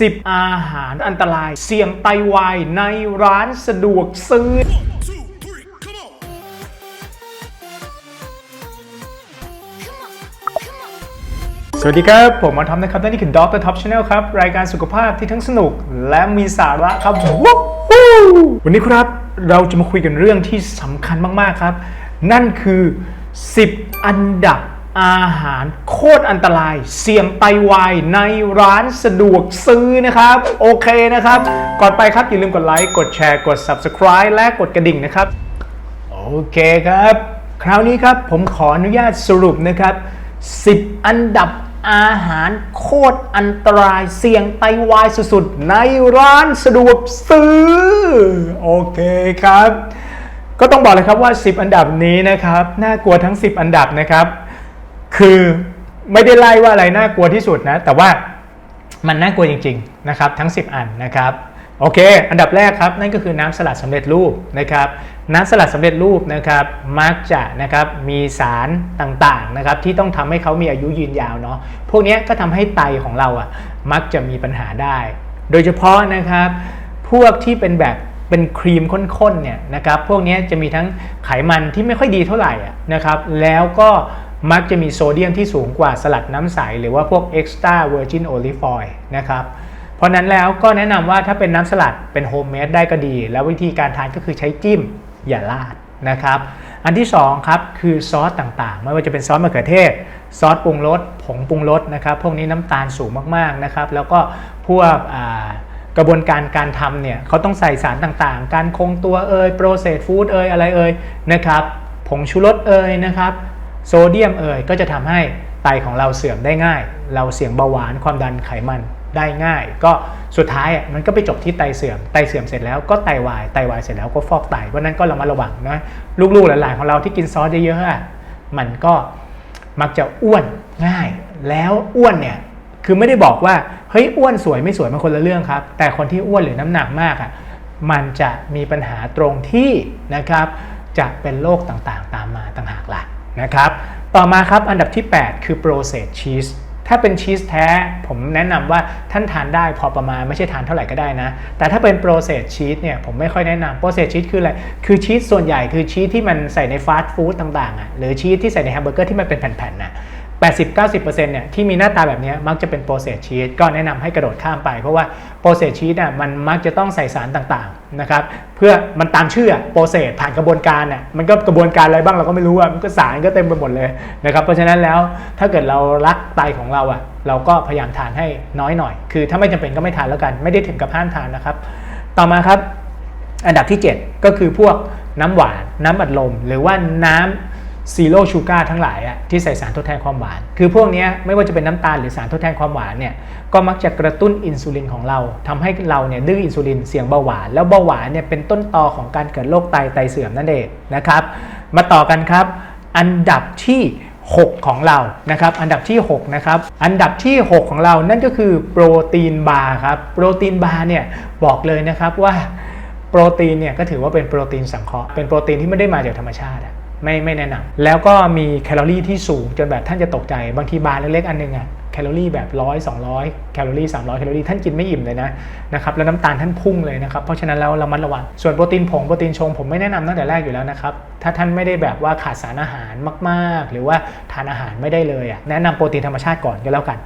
10 อาหารอันตราย เสี่ยงไตวายในร้านสะดวกซื้อสวัสดีครับ ผมมาทอมนะครับ และนี่คือ Dr. Top Channel ครับ รายการสุขภาพที่ทั้งสนุกและมีสาระครับวู้ฮู้วันนี้ครับเราจะมาคุยกันเรื่องที่สำคัญมาก ๆ ครับ นั่นคือ 10 อันดับ อาหารโคตรอันตราย เสี่ยงไตวายในร้านสะดวกซื้อนะครับ โอเคนะครับ ก่อนไปครับ อย่าลืมกดไลค์กดแชร์กด Subscribe และกดกระดิ่งนะครับ โอเคครับ คราวนี้ครับผมขออนุญาตสรุปนะครับ 10 อันดับอาหารโคตรอันตรายเสี่ยงไตวายสุดๆ ในร้านสะดวกซื้อ โอเคครับ ก็ต้องบอกเลยครับว่า 10 อันดับนี้นะครับ น่ากลัวทั้ง 10 อันดับนะครับ คือไม่ได้ไล่ว่าอะไรน่ากลัวที่สุดนะ แต่ว่ามันน่ากลัวจริงๆนะครับทั้ง 10 อันนะครับโอเค อันดับแรกครับ นั่นก็คือน้ำสลัดสำเร็จรูปนะครับ น้ำสลัดสำเร็จรูปนะครับ มักจะนะครับมีสารต่างๆนะครับ ที่ต้องทำให้เขามีอายุยืนยาวเนาะพวกนี้ก็ทำให้ไตของเราอะมักจะมีปัญหาได้ โดยเฉพาะนะครับ พวกที่เป็นแบบเป็นครีมข้นๆเนี่ยนะครับ พวกนี้จะมีทั้งไขมันที่ไม่ค่อยดีเท่าไหร่ะนะครับ แล้วก็ มักจะมีโซเดียมที่สูงกว่าสลัดน้ำใส หรือว่าพวก extra virgin olive oil นะครับ เพราะนั้นแล้วก็แนะนำว่าถ้าเป็นน้ำสลัดเป็นโฮมเมดได้ก็ดี แล้ววิธีการทานก็คือใช้จิ้มอย่าราดนะครับ อันที่2ครับคือซอสต่างๆ ไม่ว่าจะเป็นซอสมะเขือเทศ ซอสปรุงรสผงปรุงรสนะครับ พวกนี้น้ำตาลสูงมากๆนะครับ แล้วก็พวกกระบวนการการทำเนี่ยเขาต้องใส่สารต่างๆ การคงตัวเอ่ยโปรเซสฟู้ดเอ่ยอะไรเอ่ยนะครับ ผงชูรสเอ่ยนะครับ โซเดียมเอ่ยก็จะทำให้ไตของเราเสื่อมได้ง่าย เราเสี่ยงเบาหวานความดันไขมันได้ง่าย ก็สุดท้ายอะมันก็ไปจบที่ไตเสื่อมไตเสื่อมเสร็จแล้วก็ไตวายไตวายเสร็จแล้วก็ฟอกไตเพราะนั้นก็เระมัดระวังนะลูกๆหลานๆของเราที่กินซอสเยอะๆมันก็มักจะอ้วนง่าย แล้วอ้วนเนี่ยคือไม่ได้บอกว่าเฮ้ยอ้วนสวยไม่สวยมันคนละเรื่องครับ แต่คนที่อ้วนหรือน้ำหนักมากอะมันจะมีปัญหาตรงที่นะครับจะเป็นโรคต่างๆ ตามมาต่างหากล่ะ นะครับต่อมาครับอันดับที่ 8 คือ processed cheese ถ้าเป็นชีสแท้ผมแนะนำว่าท่านทานได้พอประมาณไม่ใช่ทานเท่าไหร่ก็ได้นะ แต่ถ้าเป็นโปรเซสชีสเนี่ยผมไม่ค่อยแนะนำโปรเซสชีสคืออะไร คือชีสส่วนใหญ่คือชีสที่มันใส่ในฟาสต์ฟู้ดต่างๆอะหรือชีสที่ใส่ในแฮมเบอร์เกอร์ที่มันเป็นแผ่นๆน่ะ 80-90%เนี่ยที่มีหน้าตาแบบนี้มักจะเป็นโปรเซสชีสก็แนะนำให้กระโดดข้ามไป เพราะว่าโปรเซสชีสน่ะมันมักจะต้องใส่สารต่างๆนะครับเพื่อมันตามชื่อโปรเซสผ่านกระบวนการน่ะมันก็กระบวนการอะไรบ้างเราก็ไม่รู้อะมันก็สารก็เต็มไปหมดเลยนะครับเพราะฉะนั้นแล้วถ้าเกิดเรารักไตของเราอะเราก็พยายามทานให้น้อยหน่อย คือถ้าไม่จำเป็นก็ไม่ทานแล้วกัน ไม่ได้ถึงกับห้ามทานนะครับ ต่อมาครับอันดับที่ 7 ก็คือพวกน้ำหวาน น้ำอัดลม หรือว่าน้ำ ซีโร่ชูการ์ทั้งหลายอะที่ใส่สารทดแทนความหวาน คือพวกนี้ไม่ว่าจะเป็นน้ำตาลหรือสารทดแทนความหวานเนี่ยก็มักจะกระตุ้นอินซูลินของเราทำให้เราเนี่ยดื้ออินซูลินเสี่ยงเบาหวาน แล้วเบาหวานเนี่ยเป็นต้นตอของการเกิดโรคไตไตเสื่อมนั่นเองนะครับ มาต่อกันครับ อันดับที่ 6 ของเรานะครับอันดับที่6นะครับอันดับที่ 6 ของเรานั่นก็คือโปรตีนบาร์ครับโปรตีนบาร์เนี่ยบอกเลยนะครับว่าโปรตีนเนี่ยก็ถือว่าเป็นโปรตีนสังเคราะห์เป็นโปรตีนที่ไม่ได้มาจากธรรมชาติ ไม่ไม่แนะนำแล้วก็มีแคลอรี่ที่สูงจนแบบท่านจะตกใจ บางทีบาร์เล็กๆอันหนึงอะแคลอรี่แบบร้อยสองร้อยแคลอรี่สามร้อยแคลอรี่ท่านกินไม่อิ่มเลยนะนะครับแล้วน้ำตาลท่านพุ่งเลยนะครับเพราะฉะนั้นแล้วเรามัดระวังส่วนโปรตีนผงโปรตีนชงผมไม่แนะนำตั้งแต่แรกอยู่แล้วนะครับถ้าท่านไม่ได้แบบว่าขาดสารอาหารมาก ๆ หรือว่าทานอาหารไม่ได้เลยอะแนะนำโปรตีนธรรมชาติก่อนก็แล้วกัน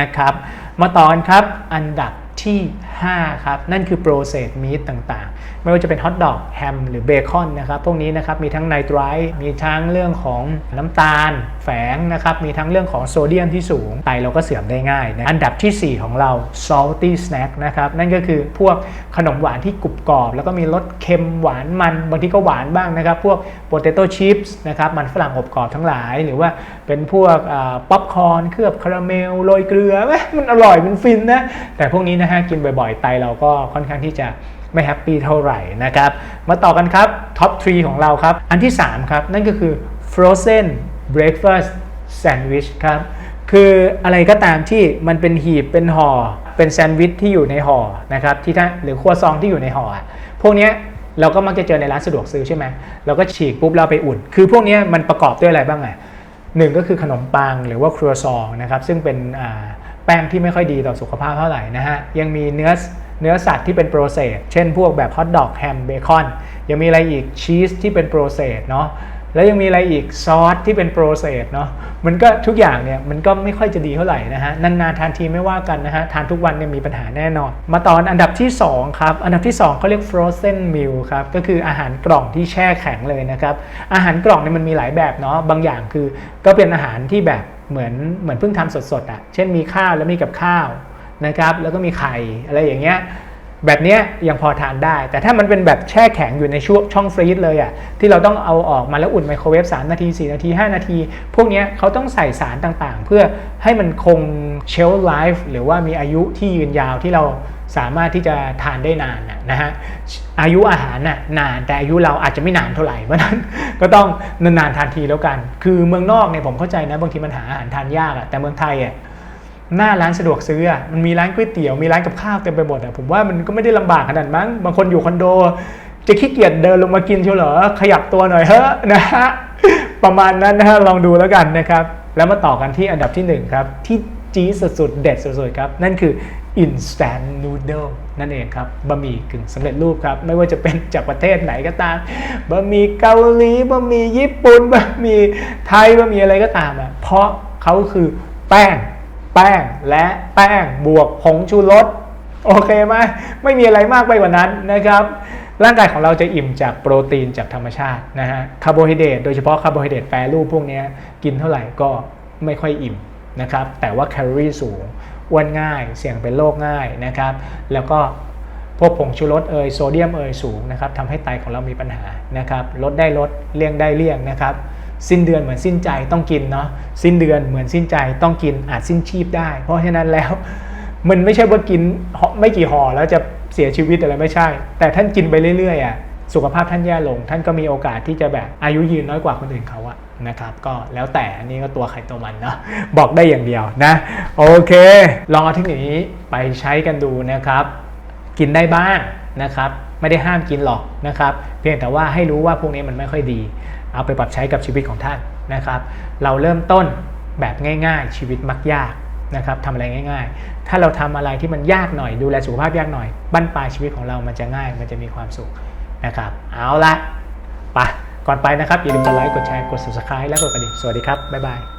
นะครับมาต่อกันครับอันดับ ที่ 5 ครับ นั่นคือ processed meat ต่างๆ ไม่ว่าจะเป็นฮอทดอกแฮมหรือเบคอนนะครับ พวกนี้นะครับมีทั้งไนตรท์มีทั้งเรื่องของน้ำตาล แฝงนะครับ มีทั้งเรื่องของโซเดียมที่สูง ไตเราก็เสื่อมได้ง่ายนะอันดับทีสี่ 4 ของเรา salty snack นะครับ นั่นก็คือพวกขนมหวานที่กรุบกรอบ แล้วก็มีรสเค็มหวานมัน บางทีก็หวานบ้างนะครับ พวก potato chips นะครับ มันฝรั่งอบกรอบทั้งหลาย หรือว่าเป็นพวกป๊อปคอร์นเคลือบคาราเมลโรยเกลือมันอร่อยมันฟินนะ แต่พวกนี้นะฮะกินบ่อยๆ ไตเราก็ค่อนข้างที่จะไม่แฮปปี้เท่าไหร่นะครับ มาต่อกันครับท็อป 3 ของเราครับ อันที่ 3 ครับ นั่นก็คือ frozen breakfast sandwich ครับ คืออะไรก็ตามที่มันเป็นหีบเป็นห่อเป็นแซนด์วิชที่อยู่ในห่อนะครับที่ถ้าหรือครัวซองที่อยู่ในห่ออะพวกเนี้ยเราก็มักจะเจอในร้านสะดวกซื้อใช่ไหมเราก็ฉีกปุ๊บเราไปอุ่น คือพวกเนี้ยมันประกอบด้วยอะไรบ้างอะหนึ่งก็คือขนมปังหรือว่าครัวซองนะครับซึ่งเป็นอ่า แป้งที่ไม่ค่อยดีต่อสุขภาพเท่าไหร่นะฮะ ยังมีเนื้อเนื้อสัตว์ที่เป็นโปรเซสเช่นพวกแบบฮอทดอกแฮมเบคอน ยังมีอะไรอีกชีสที่เป็นโปรเซสเนาะแล้วยังมีอะไรอีกซอสที่เป็นโปรเซสเนาะมันก็ทุกอย่างเนี่ยมันก็ไม่ค่อยจะดีเท่าไหร่นะฮะนานๆทานทีไม่ว่ากันนะฮะทานทุกวันเนี่ยมีปัญหาแน่นอน มาตอนอันดับที่ 2 ครับ อันดับที่ 2เขาเรียก frozen meal ครับก็คืออาหารกล่องที่แช่แข็งเลยนะครับอาหารกล่องเนี่ยมันมีหลายแบบเนาะบางอย่างคือก็เป็นอาหารที่แบบ เหมือนเหมือนเพิ่งทำสดๆอะ่ะเช่นมีข้าวแล้วมีกับข้าวนะครับ แล้วก็มีไข่อะไรอย่างเงี้ยแบบเนี้ยยังพอทานได้ แต่ถ้ามันเป็นแบบแช่แข็งอยู่ในช่วงช่องฟรีซเลยอะ่ะที่เราต้องเอาออกมาแล้วอุ่นไมโครเวฟ3นาที 4 นาที 5 นาที พวกเนี้ยเขาต้องใส่สารต่างๆ เพื่อให้มันคงเชลล์ไลฟ์หรือว่ามีอายุที่ยืนยาวที่เรา สามารถที่จะทานได้นานนะฮะอายุอาหารน่ะนานแต่อายุเราอาจจะไม่นานเท่าไหร่เพราะนั้นก็ต้องนานๆทานทีแล้วกัน คือเมืองนอกเนี่ยผมเข้าใจนะบางทีมันหาอาหารทานยากอะแต่เมืองไทยอะหน้าร้านสะดวกซื้อมันมีร้านก๋วยเตี๋ยวมีร้านกับข้าวเต็มไปหมดอะผมว่ามันก็ไม่ได้ลำบากขนาดมั้งบางคนอยู่คอนโด จะขี้เกียจเดินลงมากินเชียวเหรอขยับตัวหน่อยเฮ้ะนะฮะประมาณนั้นนะฮะลองดูแล้วกันนะครับแล้วมาต่อกันที่อันดับที่หนึ่งครับที่จี๊ดสุดๆเด็ดสุดๆครับนั่นคือ instant noodle นั่นเองครับบะหมี่กึ่งสำเร็จรูปครับ ไม่ว่าจะเป็นจากประเทศไหนก็ตามบะหมี่เกาหลีบะหมี่ญี่ปุ่นบะหมี่ไทยบะหมี่อะไรก็ตามอะเพราะเขาคือแป้ง แป้งและแป้งบวกผงชูรสโอเคไหมไม่มีอะไรมากไปกว่านั้นนะครับ ร่างกายของเราจะอิ่มจากโปรตีนจากธรรมชาตินะฮะคาร์โบไฮเดรตโดยเฉพาะคาร์โบไฮเดรตแปรรูปพวกนี้กินเท่าไหร่ก็ไม่ค่อยอิ่มนะครับแต่ว่าแคลอรี่สูง อ้วนง่าย เสี่ยงเป็นโรคง่ายนะครับ แล้วก็พวกผงชูรสเอยโซเดียมเอยสูงนะครับทำให้ไตของเรามีปัญหานะครับลดได้ลดเลี่ยงได้เลี่ยงนะครับ สิ้นเดือนเหมือนสิ้นใจต้องกินเนาะสิ้นเดือนเหมือนสิ้นใจต้องกินอาจสิ้นชีพได้ เพราะฉะนั้นแล้วมันไม่ใช่ว่ากินห่อไม่กี่ห่อแล้วจะเสียชีวิตอะไรไม่ใช่ แต่ท่านกินไปเรื่อยๆอะ สุขภาพท่านแย่ลง ท่านก็มีโอกาสที่จะแบบอายุยืนน้อยกว่าคนอื่นเขาอะนะครับ ก็แล้วแต่อันนี้ก็ตัวใครตัวมันเนาะบอกได้อย่างเดียวนะ โอเค ลองเอาเทคนิคนี้ไปใช้กันดูนะครับ กินได้บ้างนะครับ ไม่ได้ห้ามกินหรอกนะครับ เพียงแต่ว่าให้รู้ว่าพวกนี้มันไม่ค่อยดี เอาไปปรับใช้กับชีวิตของท่านนะครับ เราเริ่มต้นแบบง่าย ๆ ชีวิตมักยากนะครับทำอะไรง่าย ๆ ถ้าเราทำอะไรที่มันยากหน่อย ดูแลสุขภาพยากหน่อยบั้นปลายชีวิตของเรามันจะง่าย มันจะมีความสุข นะครับ เอาละไปก่อนไปนะครับ อย่าลืมกดไลค์ กดแชร์ กด subscribe และกดกระดิ่ง สวัสดีครับ บ๊ายบาย